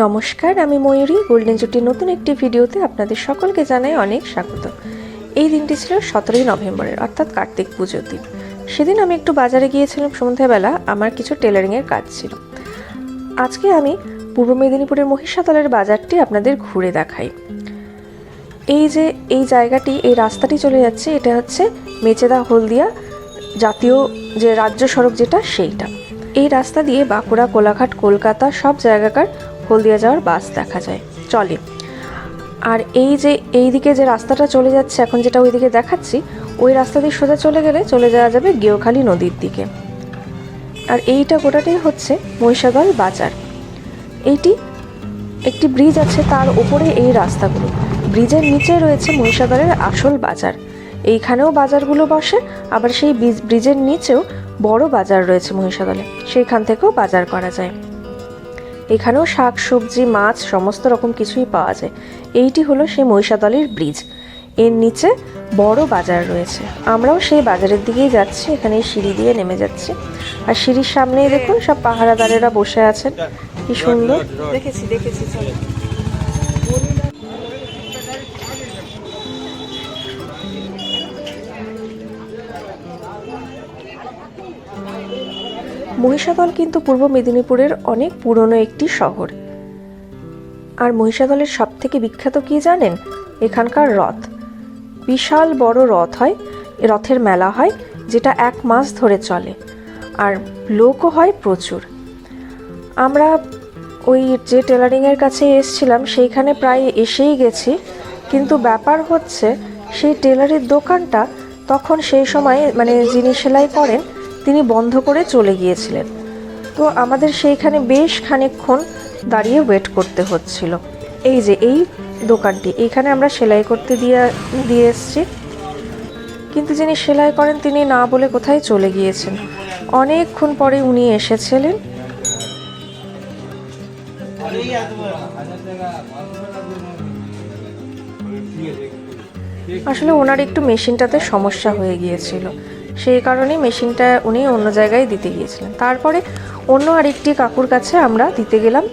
নমস্কার, আমি ময়ূরী। গোল্ডেন জুটির নতুন একটি ভিডিওতে আপনাদের সকলকে জানাই অনেক স্বাগত। এই দিনটি ছিল সতেরোই নভেম্বরের, অর্থাৎ কার্তিক পুজোর দিন। সেদিন আমি একটু বাজারে গিয়েছিলাম সন্ধ্যাবেলা, আমার কিছু টেলারিংয়ের কাজ ছিল। আজকে আমি পূর্ব মেদিনীপুরের মহিষাতলের বাজারটি আপনাদের ঘুরে দেখাই। এই যে, এই জায়গাটি, এই রাস্তাটি চলে যাচ্ছে, এটা হচ্ছে মেচেদা হলদিয়া জাতীয় যে রাজ্য সড়ক যেটা, সেইটা। এই রাস্তা দিয়ে বাঁকুড়া, কোলাঘাট, কলকাতা সব জায়গাকার হলদিয়া যাওয়ার বাস দেখা যায়। চলে। আর এই যে, এই দিকে যে রাস্তাটা চলে যাচ্ছে, এখন যেটা ওইদিকে দেখাচ্ছি, ওই রাস্তা দিয়ে সোজা চলে গেলে চলে যাওয়া যাবে গেওখালি নদীর দিকে। আর এইটা গোটাটাই হচ্ছে মহিষাদল বাজার। এইটি একটি ব্রিজ আছে তার উপরে এই রাস্তাগুলো। ব্রিজের নিচে রয়েছে মহিষাদলের আসল বাজার। এইখানেও বাজারগুলো বসে, আবার সেই ব্রিজ- ব্রিজের নিচেও বড় বাজার রয়েছে মহিষাগলে সেইখান থেকেও বাজার করা যায়। এখানেও শাক, সবজি, মাছ, সমস্ত রকম কিছুই পাওয়া যায়। এইটি হলো সেই মহিষাদলের ব্রিজ। এর নিচে বড় বাজার রয়েছে। আমরাও সেই বাজারের দিকেই যাচ্ছি, এখানে সিঁড়ি দিয়ে নেমে যাচ্ছি। আর সিঁড়ির সামনেই দেখুন সব পাহারাদারেরা বসে আছেন। কি সুন্দর। দেখেছি দেখেছি মহিষাদল কিন্তু পূর্ব মেদিনীপুরের অনেক পুরনো একটি শহর। আর মহিষাদলের সব থেকে বিখ্যাত কি জানেন? এখানকার রথ। বিশাল বড় রথ হয় রথের মেলা হয়, যেটা এক মাস ধরে চলে। আর লোকও হয় প্রচুর। আমরা ওই যে টেলারিংয়ের কাছে এসছিলাম, সেইখানে প্রায় এসেই গেছি। কিন্তু ব্যাপার হচ্ছে, সেই টেলারের দোকানটা তখন সেই সময় মানে যিনি সেলাই করেন তিনি বন্ধ করে চলে গিয়েছিলেন। তো আমাদের সেইখানে বেশ খানিকক্ষণ দাঁড়িয়ে ওয়েট করতে হচ্ছিল। এই যে এই দোকানটি, এইখানে আমরা সেলাই করতে দিয়ে দিয়ে এসছি। কিন্তু যিনি সেলাই করেন তিনি না বলে কোথায় চলে গিয়েছেন। অনেকক্ষণ পরে উনি এসেছিলেন। আসলে ওনার একটু মেশিনটাতে সমস্যা হয়ে গিয়েছিল। সেই কারণে মেশিনটা উনি অন্য জায়গায় দিতে গিয়েছিলেন। তারপরে অন্য আরেকটি কাকুর কাছে আমরা দিতে গেলাম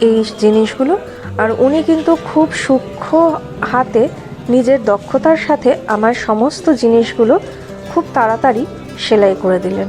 এই জিনিসগুলো। আর উনি কিন্তু খুব সূক্ষ্ম হাতে নিজের দক্ষতার সাথে আমার সমস্ত জিনিসগুলো খুব তাড়াতাড়ি সেলাই করে দিলেন।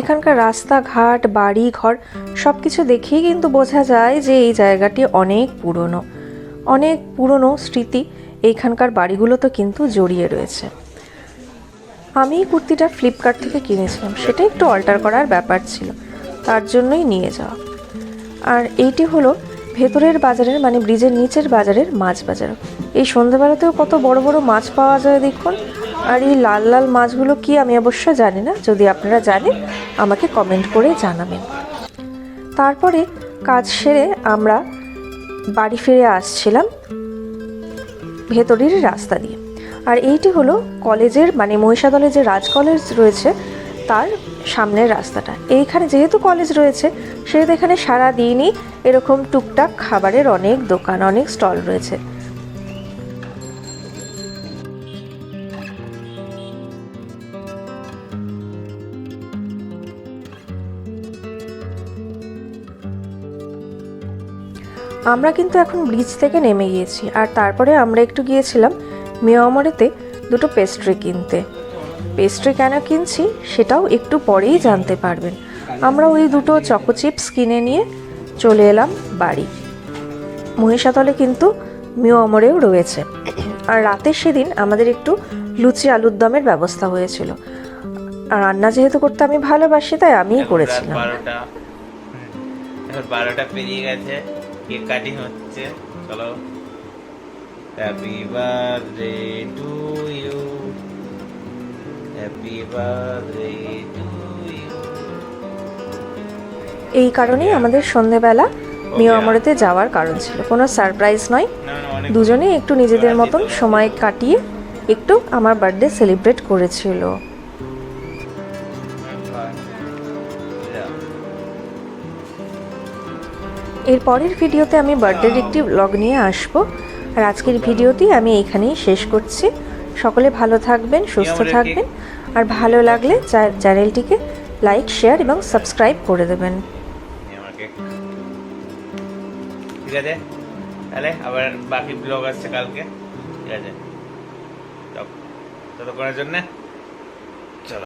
এখানকার রাস্তাঘাট বাড়ি ঘর সব কিছু দেখেই কিন্তু বোঝা যায় যে এই জায়গাটি অনেক পুরনো। অনেক পুরনো স্মৃতি, এইখানকার বাড়িগুলো তো কিন্তু জড়িয়ে রয়েছে। আমি এই কুর্তিটা ফ্লিপকার্ট থেকে কিনেছিলাম, সেটা একটু অল্টার করার ব্যাপার ছিল, তার জন্যই নিয়ে যাওয়া। আর এইটি হলো ভেতরের বাজারের মানে ব্রিজের নিচের বাজারের মাছ বাজার। এই সন্ধ্যাবেলাতেও কত বড় বড় মাছ পাওয়া যায় দেখুন আর এই লাল লাল মাছগুলো কি আমি অবশ্য জানি না, যদি আপনারা জানেন, আমাকে কমেন্ট করে জানাবেন। তারপরে কাজ সেরে আমরা বাড়ি ফিরে আসছিলাম ভেতরের রাস্তা দিয়ে। আর এইটি হলো কলেজের মানে মহিষাদলে যে রাজ কলেজ রয়েছে, তার সামনের রাস্তাটা। এইখানে যেহেতু কলেজ রয়েছে, সেহেতু এখানে সারা দিনই এরকম টুকটাক খাবারের অনেক দোকান, অনেক স্টল রয়েছে। আমরা কিন্তু এখন ব্রিজ থেকে নেমে গিয়েছি আর তারপরে আমরা একটু গিয়েছিলাম মেয়মরেতে দুটো পেস্ট্রি কিনতে। পেস্ট্রি কেন কিনছি সেটাও একটু পরেই জানতে পারবেন। আমরা ওই দুটো চকো চিপস কিনে নিয়ে চলে এলাম বাড়ি। মহিষাতলে কিন্তু মিওমরেও রয়েছে। আর রাতে সেদিন আমাদের একটু লুচি আলুর দমের ব্যবস্থা হয়েছিল। আর রান্না যেহেতু করতে আমি ভালোবাসি তাই আমিই করেছিলাম। বারোটা পেরিয়ে গেছে। কেক কাটিং হচ্ছে চলো। Happy birthday to you happy birthday to you এই কারণেই আমাদের সন্ধেবেলা মিয়ামরেতে যাওয়ার কারণ ছিল। কোনো সারপ্রাইজ নয়। দুজনেই একটু নিজেদের মতন সময় কাটিয়ে একটু আমার বার্থডে সেলিব্রেট করেছিল। এর পরের ভিডিওতে আমি বার্থডের একটি ব্লগ নিয়ে আসব। আর আজকের ভিডিওটি আমি এইখানেই শেষ করছি। সকলে ভালো থাকবেন সুস্থ থাকবেন। আর ভালো লাগলে চ্যানেলটিকে লাইক শেয়ার এবং সাবস্ক্রাইব করে দেবেন। ঠিক আছে? তাহলে আবার বাকি ব্লগ আসছে কালকে। ঠিক আছে? ততক্ষণের জন্য